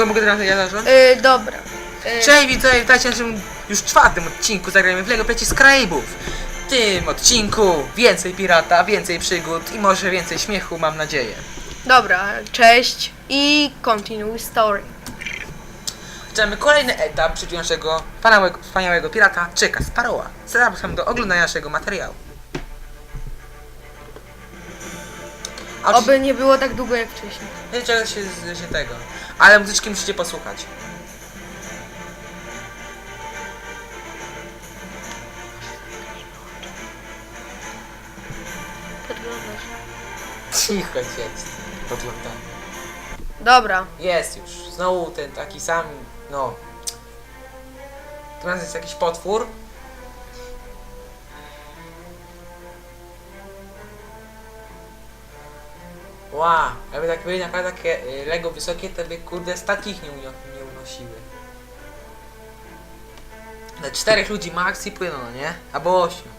Kogo mogę teraz ja zacząć? Y, dobra. Y, Cześć widzowie, witajcie w naszym już czwartym odcinku zagrajmy w LEGO Pleci Skrybów. W tym odcinku więcej pirata, więcej przygód i może więcej śmiechu, mam nadzieję. Dobra, cześć i continue story. Zaczynamy kolejny etap w życiu naszego wspaniałego, wspaniałego pirata, Czeka Sparrowa. Zapraszam do oglądania naszego materiału. A Oby nie było tak długo jak wcześniej. Nie czego się, się tego. Ale muzyczki musicie posłuchać. Cicho jest. Podglądam. Dobra, Jest już. Znowu ten taki sam, no. Teraz jest jakiś potwór. Ła, jakby tak były naprawdę takie y, Lego wysokie, to by kurde statki ich nie, nie unosiły. Na czterech ludzi max i płyną, no nie? Albo ośmiu.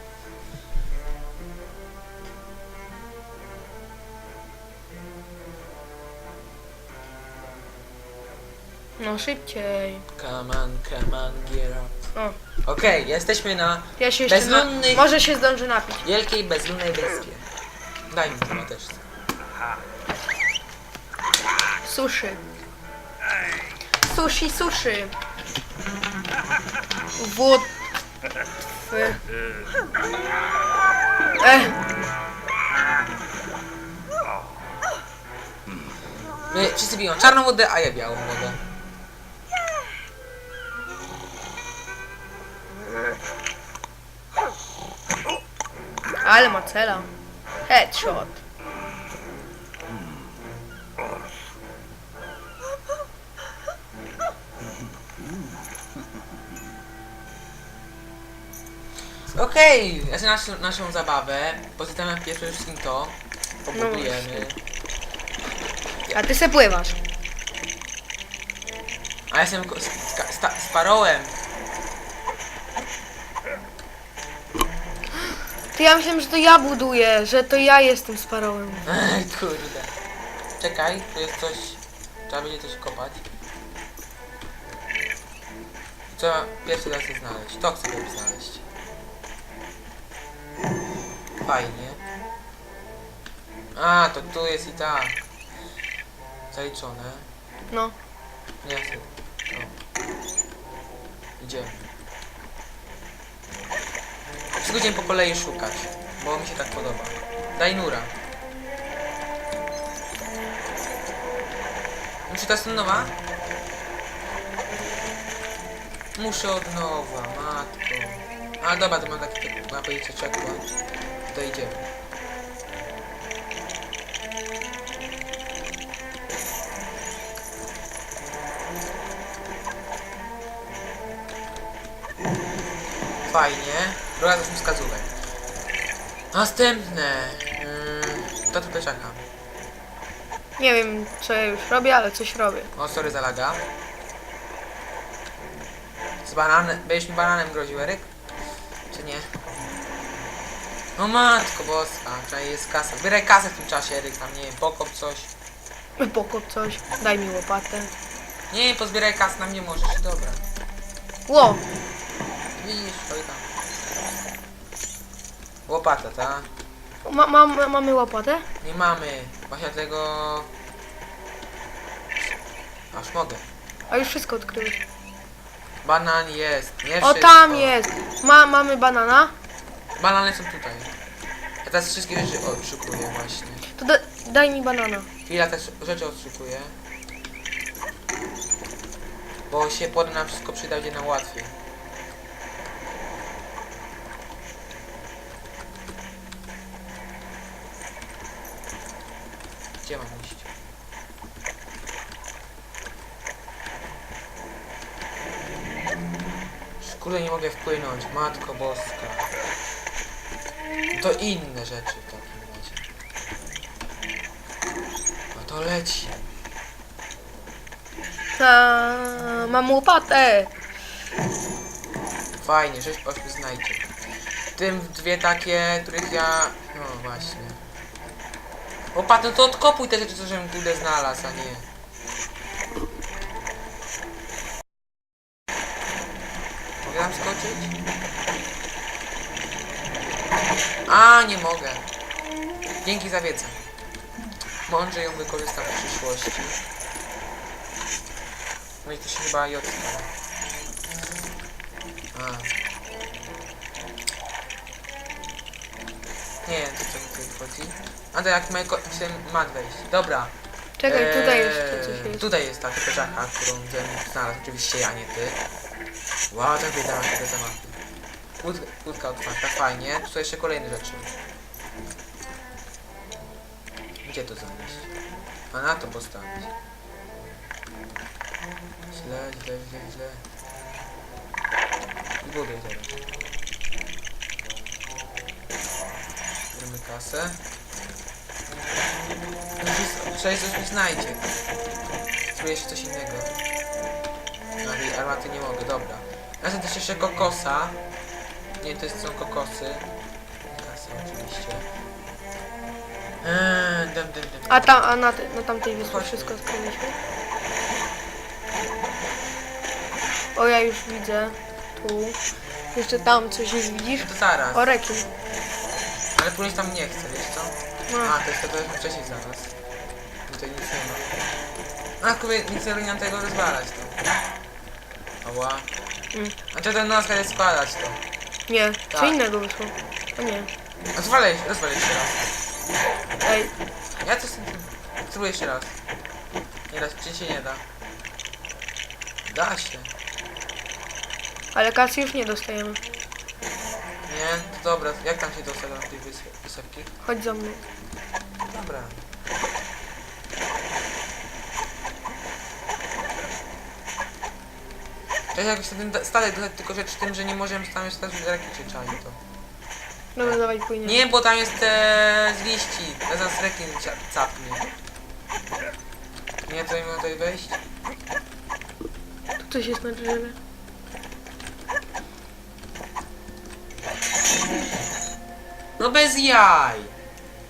no szybciej. Come on, come on, gear up. O, Okej, jesteśmy na ja się jeszcze na... Bezludnych- Może się zdążę napić. wielkiej, bezludnej wyspie. Daj mi to też. Sushi. Sushi, sushi. Wód... Ech, My wszyscy piją czarną wodę, a ja białą wodę. ale ma cela. Headshot. Okej, okay, naszą, naszą zabawę. Pozytamy przede wszystkim to. Pobudujemy. A ty se pływasz. A ja jestem z, sta, z parołem. Ty ja myślałem, że to ja buduję, że to ja jestem sparowym. Ej, kurde. Czekaj, tu jest coś. Trzeba będzie coś kopać. Co pierwszy raz znaleźć? To chcę znaleźć. Fajnie. A, to tu jest i tak. Zaliczone. No. Nie chcę. O. Idziemy. Wszystko będziemy po kolei szukać, bo mi się tak podoba. Daj nura. Muszę teraz od nowa? Muszę od nowa, matko. A dobra, to mam taki, mam powiedzieć checkpoint. To idziemy. Fajnie. Druga z wskazówek. Następne. Mm, to tutaj czekam. Nie wiem, co ja już robię, ale coś robię. O, sorry za laga. Z bananem. Mi bananem groził, Eryk? Czy nie? No matko boska, tutaj jest kasa. Zbieraj kasę w tym czasie, Eryk, tam nie wiem, pokop coś. Pokop coś, daj mi łopatę. Nie, pozbieraj kasę, nam nie możesz, dobra. Ło, Widzisz, to i tam. Łopata, ta? ma, ma, mamy łopatę? Nie mamy. Właśnie dlatego... Aż mogę. A już wszystko odkryłeś. Banan jest, nie O, wszystko. tam jest. Ma, mamy banana. Banany są tutaj. Ja teraz wszystkie rzeczy odszukuję właśnie. To da, daj mi banana. Chwila też rzeczy odszukuję. Bo się potem nam wszystko przyda, będzie nam łatwiej. Gdzie mam iść? Szkule nie mogę wpłynąć, matko boska. To inne rzeczy w takim razie. No to leci. Ta, mam łopatę. Fajnie, 6 8 znajdzie. W tym dwie takie, których ja... No właśnie. Opa, no to odkopuj te rzeczy, co żebym kurde znalazł, a nie. tam skoczyć? A, nie mogę. Dzięki za wiedzę. Mądrze ją wykorzystam w przyszłości. No i to się chyba J. A. Nie wiem, co mi tutaj chodzi. A to jak Majko... się mat wejść. Dobra. Czekaj, tutaj Eee, jeszcze coś jest. Tutaj jest ta pieczaka, którą bym znalazł. Oczywiście ja, nie ty. Wow, tak wiedziałem tego tematu. Łódka, otwarta, fajnie. Tu jeszcze kolejne rzeczy. Gdzie to znaleźć? A na to postawić. Źle, źle, źle, źle. I buduj teraz. Bierzemy kasę. Przecież coś znajdzie. Spróbuję jeszcze coś innego. No tej armaty nie mogę, dobra. Ja też jeszcze kokosa. Nie, to są kokosy. Kasa oczywiście. Eee, dum, dum, dum. A tam, a na, te, na tamtej wyspie wszystko odkryliśmy. O, ja już widzę. Tu. Jeszcze tam coś jest, widzisz? To zaraz. O, rekin. Ale płynąć tam nie chcę, wiesz co? No. A, to jest to, to jest wcześniej zaraz. Tutaj nic nie ma. A, kubie, nic nie robię tego rozwalać to. Ała. Mm. A czy ten nos chce składać to? Nie, Tak. co innego wyszło. O nie. A zwalej, rozwalej jeszcze raz. Ej, Ja coś tym... Spróbuję jeszcze raz. Nie raz, czy się nie da? Da się. ale kasy już nie dostajemy. Nie? To dobra, jak tam się dostać do tej wys- wysepki? Chodź za mną. Dobra. Jest jakoś ten da- statek dochodzi tylko rzecz w tym, że nie możemy tam stać z reki czy czali to. Dobra, dawaj płyniemy. Nie, bo tam jest e, z liści. Zaraz rekin cia- capnie. Nie, to nie mogę tutaj wejść? Tu coś jest na drzewie. No bez jaj!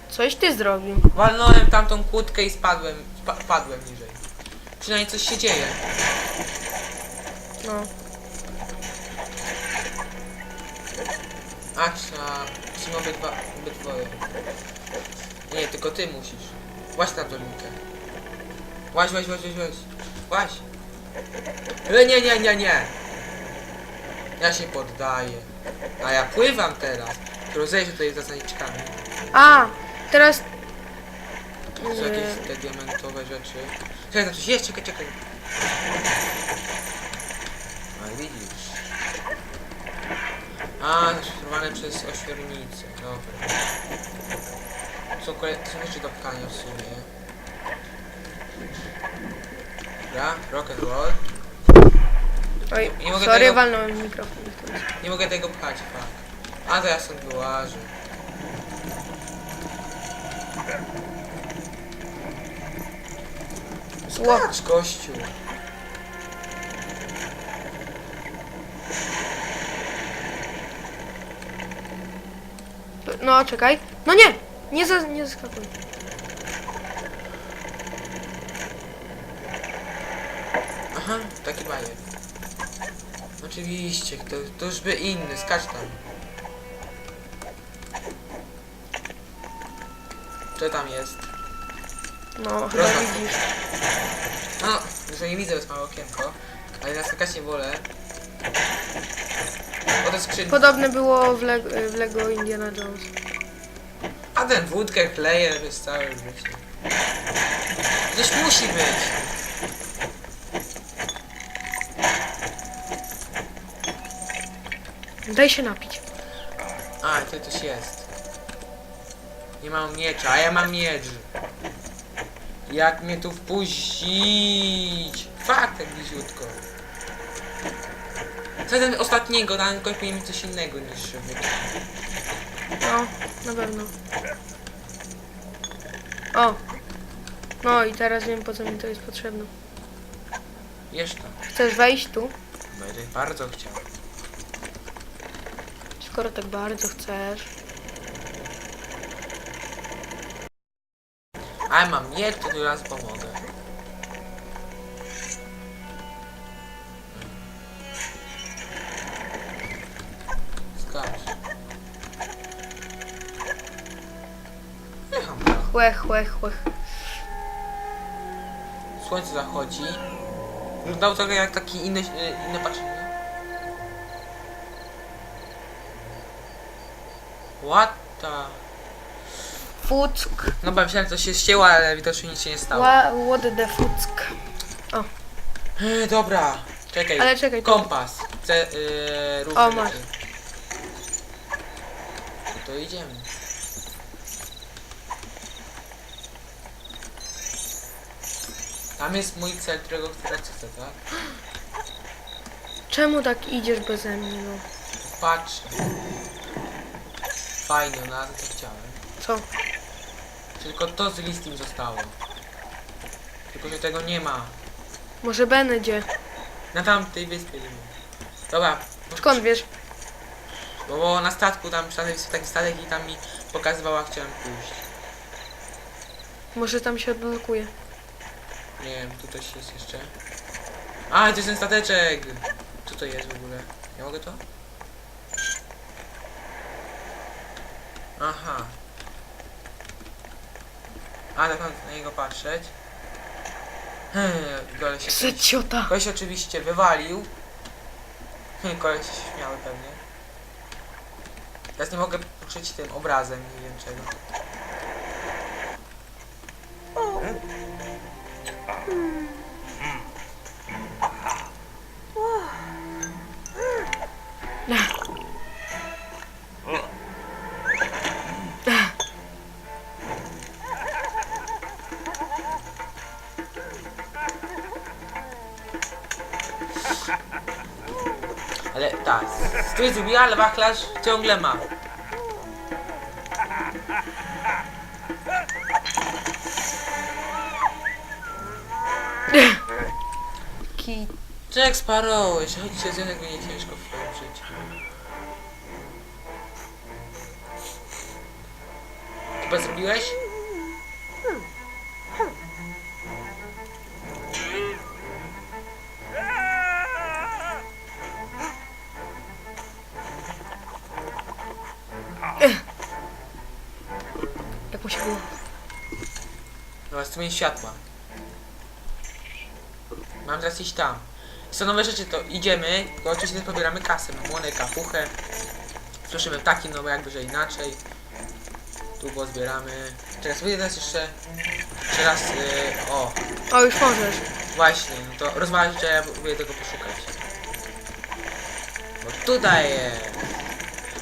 Coś ty zrobił. Walnąłem tamtą kłódkę i spadłem, spa padłem niżej. Przynajmniej coś się dzieje. No. A, trzeba... Musimy obydwa... obydwoje. Nie, tylko ty musisz. Właź na dolinkę. Właź, właź, właź, właź, właź. Właź. Ale nie, nie, nie, nie. Ja się poddaję. A ja pływam teraz. Rozejrzę tutaj za zaliczkami. A, teraz... Są jakieś te diamentowe rzeczy. Czekaj, tam coś jest, czekaj, czekaj. A widzisz. A, zaszyfrowane przez ośmiornicę. Dobra. Są, kolej... są jeszcze do pchania w sumie. Dobra, rock and roll. Oj, Nie- mogę sorry, tego- walnąłem mikrofon. Nie mogę tego pchać, fuck. A to ja stąd wyłażę. Ło. Skacz, gościu. No, czekaj. No nie! Nie, za, nie zaskakuj. Aha, taki bajer. Oczywiście, to, to już by inny, skacz tam. Co tam jest? No, chyba widzisz. No, już nie widzę, jest małe okienko, ale na skakać nie wolę. O, skrzynka. Podobne było w, w Lego Indiana Jones. A ten wódkę kleje całe życie. Coś musi być. Daj się napić. A, to coś jest. Nie mam miecza, a ja mam miecz. Jak mnie tu wpuścić? Fakt, tak bliziutko. Ten ostatniego, na końcu powinien mieć coś innego niż zwykle. No, na pewno. O! No i teraz wiem po co mi to jest potrzebne. Jeszcze. Chcesz wejść tu? Będę bardzo chciał. Skoro tak bardzo chcesz. A ja mam to tu raz pomogę. Łech, łech, łech. Słońce zachodzi. Wyglądało trochę jak taki inny, y, inne patrzenie. What the... Fuck. No bo myślałem, że to się ścięło, ale widocznie nic się nie stało. Wha- What the fuck. E, dobra, czekaj. Ale czekaj, to- Kompas. Chcę yy, O, masz. rzeczy. No to idziemy. Tam jest mój cel, którego chcę, chcę, tak? Czemu tak idziesz beze mnie, no? Patrz. Fajnie, no ale to chciałem. Co? Tylko to z listim zostało. Tylko, że tego nie ma. Może będzie. Na tamtej wyspie nie ma. Dobra, Skąd wiesz? bo, bo na statku tam wyspie taki statek i tam mi pokazywała, chciałem pójść. Może tam się odblokuje. Nie wiem, tu coś jest jeszcze. A, to jest ten stateczek! Co to jest w ogóle? Ja mogę to? Aha. A, tak mam na niego patrzeć. Hmm, koleś się, Zeciota. koleś oczywiście wywalił. Hmm, koleś się śmiały pewnie. Teraz nie mogę pokryć tym obrazem, nie wiem czego. Ale tak, stój zrobiła, ale wachlarz ciągle ma. Ki. Jack Sparrow, jeśli chodzi się z jednego nie ciężko w swoim życiu. Chyba zrobiłeś? Strumień światła. Mam teraz iść tam. Są nowe rzeczy, to idziemy, to oczywiście też pobieramy kasę, mamony, kapuchę. Słyszymy ptaki, no bo jakby, że inaczej. Tu go zbieramy. Czekaj, sobie teraz jeszcze... Jeszcze raz, yy, o, O, już możesz. właśnie, no to rozwalać, że ja próbuję tego poszukać. Bo tutaj jest.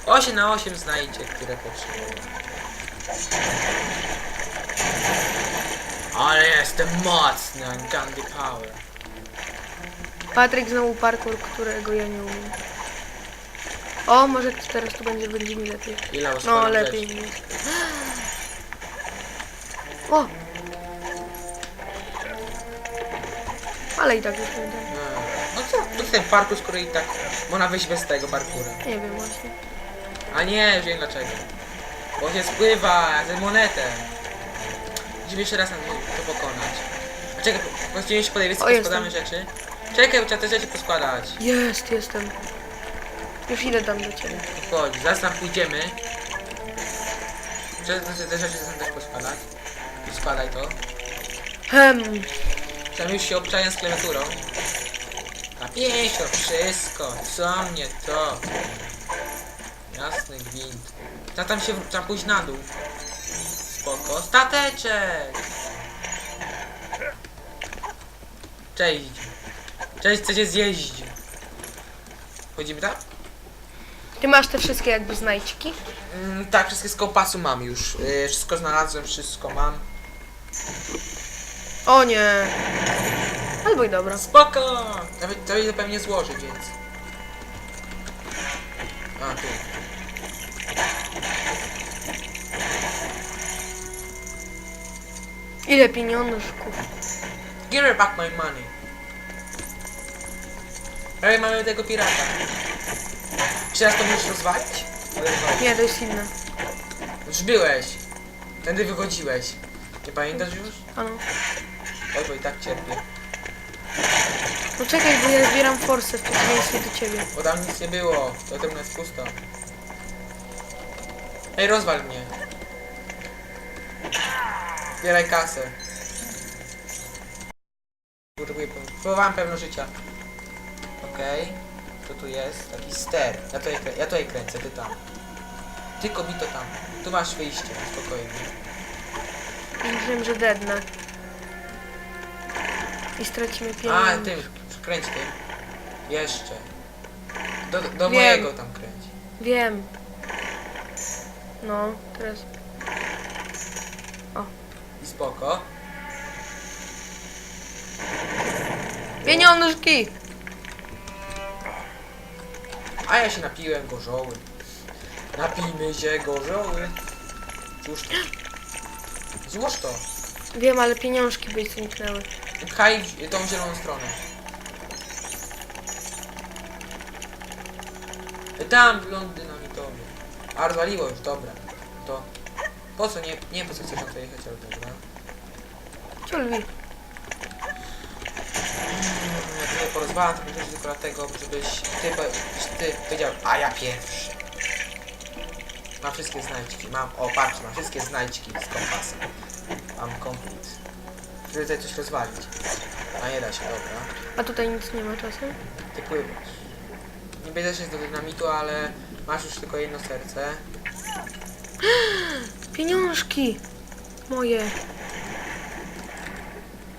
8 na 8 znajdzie, które potrzebuję. Ale jestem mocny, Gandhi Power. Patryk znowu parkour, którego ja nie umiem. O, może teraz tu będzie, będzie mi lepiej. Ile No, lepiej mi jest. O! Ale i tak już nie da. No, co, to ten parkour, skoro i tak można wyjść bez tego parkoura. Nie wiem właśnie. A nie, już wiem dlaczego. Bo się spływa, jak z monetę. Jeszcze raz na to pokonać. A czekaj, po- właściwie się po wyspie O, jestem. składamy rzeczy. Czekaj, bo trzeba te rzeczy poskładać. Jest, jestem. Już idę tam do ciebie. Chodź, zaraz tam pójdziemy. Trzeba te, te rzeczy tam też poskładać. I składaj to. Hem. Tam już się obczaję z klawiaturą. A piękno, wszystko. Co mnie to? Jasny gwint. Ta tam się trzeba pójść na dół. Spoko. Stateczek! Cześć. Cześć, chcecie zjeść. Chodzimy tam? Ty masz te wszystkie jakby znajdźki? Mm, tak, wszystkie z kompasu mam już. Yy, wszystko znalazłem, wszystko mam. O nie. Albo i dobra. Spoko! Nawet to ile pewnie złoży, więc. A, tu. Ile pieniążków? Give her back my money. Prawie mamy tego pirata. Czy raz to musisz rozwalić? Rozwalić. Nie, to jest inne. Już byłeś. Tędy wychodziłeś. Nie pamiętasz już? Ano. Oj, bo i tak cierpię. No czekaj, bo ja zbieram forsę w przeciwieństwie do ciebie. Bo tam nic nie było. To tam jest pusto. Ej, rozwal mnie. Zbieraj kasę. Próbowałem pewno życia. Okej. Co tu jest? Taki ster. Ja tutaj, ja tutaj kręcę, ty tam. Ty kobito tam. Tu masz wyjście, spokojnie. Myślałem, że dednę. I stracimy A, pieniądze. tym, kręć tym. Jeszcze. Do, do Wiem. mojego tam kręć. Wiem. No, teraz. I spoko. Pieniążki! A ja się napiłem gorzoły. Napijmy się gorzoły. Cóż to? Złóż to. Wiem, ale pieniążki by zniknęły. Pchaj w tą zieloną stronę. Tam wląd dynamitowy. A rozwaliło już, dobra. To po co nie, nie po co chcesz na to jechać, ale dobra. Ciulwi. Porozwalam, to będzie tylko dlatego, żebyś ty, ty powiedział, a ja pierwszy. Mam wszystkie znajdźki, mam, o patrz, mam wszystkie znajdźki z kompasa. Mam komplet. Żeby tutaj coś rozwalić. A nie da się, dobra. A tutaj nic nie ma czasem? Ty pływasz. Nie bierzesz się do dynamitu, ale masz już tylko jedno serce. Pieniążki! Moje.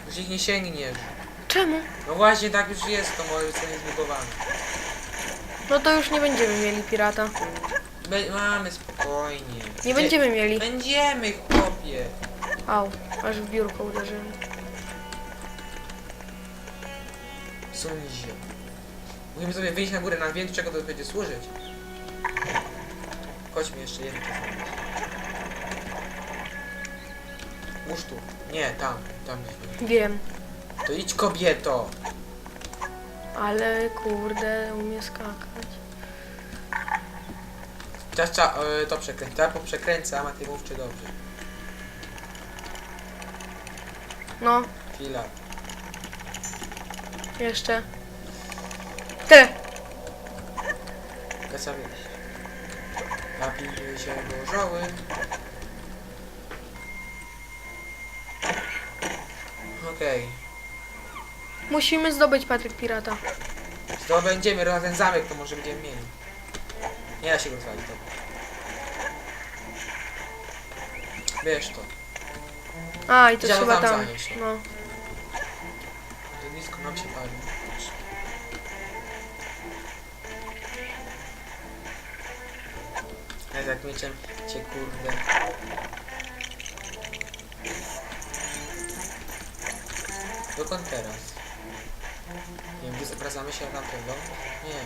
Już ich nie sięgniesz. Czemu? No właśnie tak już jest, to może być co zbugowane. No to już nie będziemy mieli pirata. Be mamy spokojnie. Nie będziemy mieli. Będziemy, chłopie. Au, aż w biurko uderzyłem. Się. Musimy sobie wyjść na górę, na wiem do czego to będzie służyć. Chodźmy jeszcze to zrobić. Łóż tu. Nie, tam. Tam. Wiem. To idź kobieto. Ale kurde, umie skakać. Trzeba e, to przekręcić. Ja poprzekręcam, a ty mów czy dobrze. No, Chwila. jeszcze. Tyle. Kasa wyjść. Napijmy się gorzoły. Okej. Musimy zdobyć Patryk Pirata. Zdobędziemy na ten zamek, to może będziemy mieli. Nie da się go rozwalić, to. Wiesz to. A, i to Chciałem trzeba tam tam. zanieść. No. Ognisko nam się pali. Ja jak mieczem cię kurde. Dokąd teraz? Nie wiem, wracamy się na tego? Nie.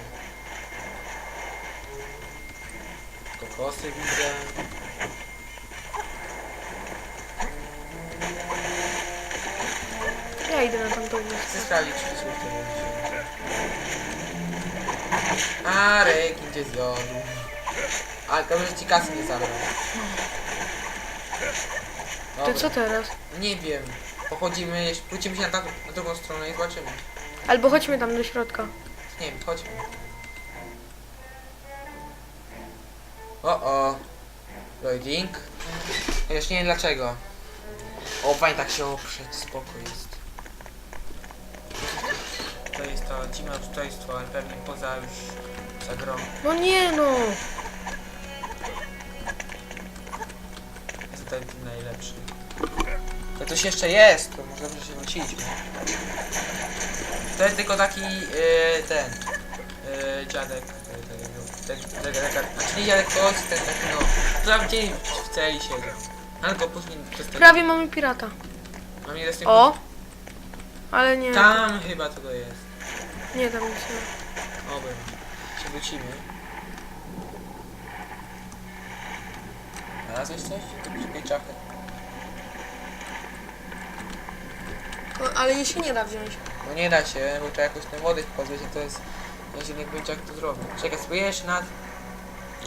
Kokosy widzę. Ja idę na tamtą Chcę wyspę. sprawdzić, czy są te A, rekin cię zjadł. Ale dobrze, że ci kasy nie zabrał. To co teraz? Nie wiem. Pochodzimy, jeszcze wrócimy się na, ta, na drugą stronę i zobaczymy. Albo chodźmy tam do środka. Nie wiem, chodźmy. O o. Loading. Chociaż nie wiem dlaczego. O, fajnie tak się oprzeć, spoko jest. To jest to dziwne obstojstwo, ale pewnie poza już za grą. No nie no. Jest ten najlepszy. To coś jeszcze jest, to może dobrze się wróciliśmy. To jest tylko taki yy, ten yy, dziadek. yy, Ten, ten, ten, ten, znaczy nie dziadek, ojciec ten taki no. Dzień w celi siedział. Ale go później przez ten. Prawie mamy pirata. Mam nie z tym. O! Ale nie. Tam chyba to jest. Nie, tam nic nie. Oby. Się wrócimy. Znalazłeś coś? Tu przy czachę. Ale jej się nie da wziąć. No nie da się, bo trzeba jakoś tę wodę pozbyć, a to jest... Ja się nie wiem jak to zrobić. Czekaj, spróbujesz nad...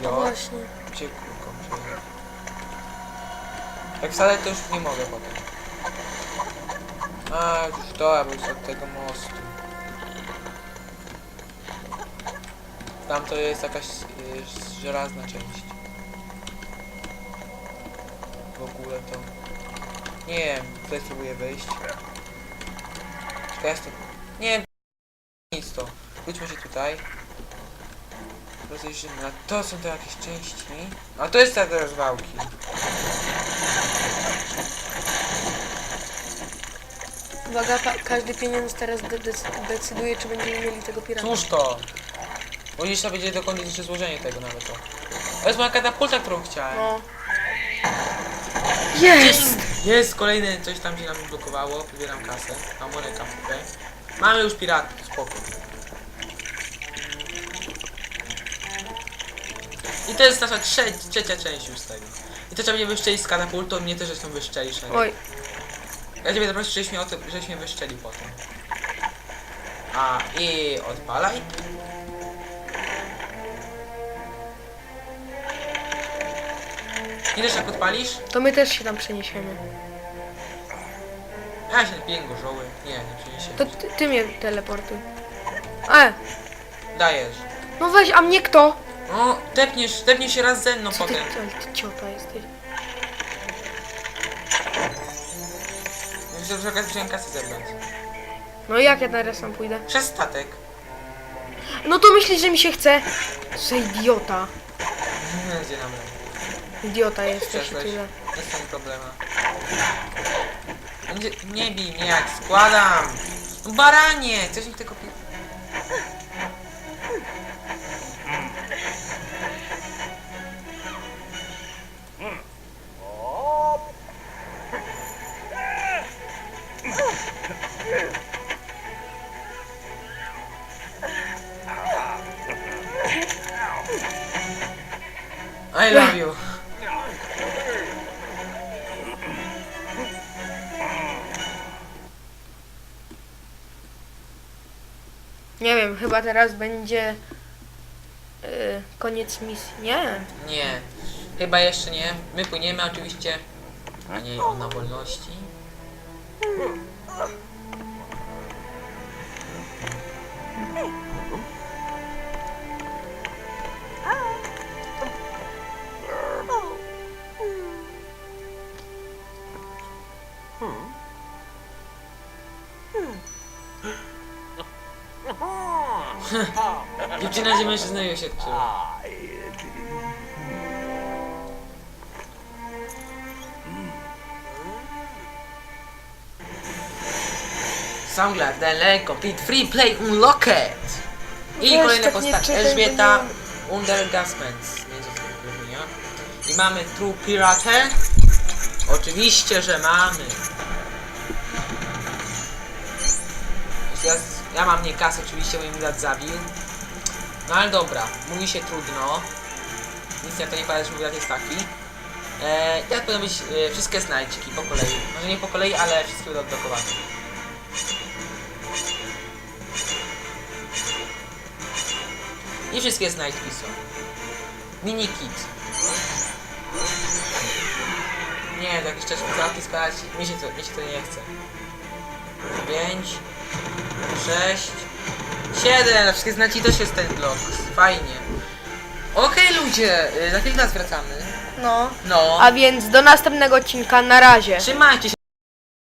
No Jo, właśnie. gdzie kółką przejechać. Jak wcale to już nie mogę potem. A, już to, bo już od tego mostu. Tam to jest jakaś y, żelazna część. W ogóle to... Nie wiem, tutaj spróbuję wyjść. Czekaj. Nie, nic to. Wróćmy się tutaj. Rozejrzymy. A to są to jakieś części. A to jest ta do rozwałki. Uwaga, pa- każdy pieniądz teraz de dec- decyduje, czy będziemy mieli tego pirata. Cóż to? Bo dziś to będzie dokończyć jeszcze złożenie tego nawet o. To jest moja katapulta, którą chciałem. No. Jest! Jest kolejne coś tam, gdzie nam blokowało. Wybieram kasę. Moneta, okej. Mamy już pirat, spoko. I to jest nasza trze trzecia część już z tego. I to trzeba mnie wyszczelić z katapultą, mnie też zresztą wyszczelisz. Oj. Oj, Ja ciebie zaprosić, żebyś mnie, o tym- żebyś mnie wyszczelił potem. A, i odpalaj. I też jak odpalisz? to my też się tam przeniesiemy. Ja się napiję gorzoły. Nie, nie przyniesie. To ty, ty mnie teleportuj. E, Dajesz. no weź, a mnie kto? No, tepniesz, tepniesz się raz ze mną Co ty, potem. ty, ty ciota jesteś. Myślę, że okazji wziąłem kasę zebrać. No jak ja teraz tam pójdę? Przez statek. No to myślisz, że mi się chce? Co za idiota. Gdzie nam Idiota jesteś i Przeszłeś. tyle. Jest tam problema. Nie, nie bij mnie jak składam. No baranie! Chcesz mi tego pi... chyba teraz będzie y, koniec misji. Nie. Nie, chyba jeszcze nie. My płyniemy oczywiście. A nie ona wolności. Gdzie mężczyzna się odczuwa. Songlar, Dele, Complete Free Play Unlocked! I Weź kolejna tak nie postać, czytaj, Elżbieta bo brzmienia. I mamy True Pirate. Oczywiście, że mamy. Ja, ja mam nie kasę, oczywiście, bo mi brat zabił. No ale dobra, mówi się trudno. Nic na to nie pada, że brat jest taki. E, jak powinny być e, wszystkie znajdźki po kolei. Może nie po kolei, ale wszystkie będą odblokowane. I wszystkie znajdźki są. Mini kit. Nie, jakiś czas kratki składać. Mi się to, mi się to nie chce. 5, 6, 7. Na wszystkie znaczki też jest ten blok. Fajnie. Okej ludzie, y, za chwilę nas wracamy. No. No. A więc do następnego odcinka. Na razie. Trzymajcie się.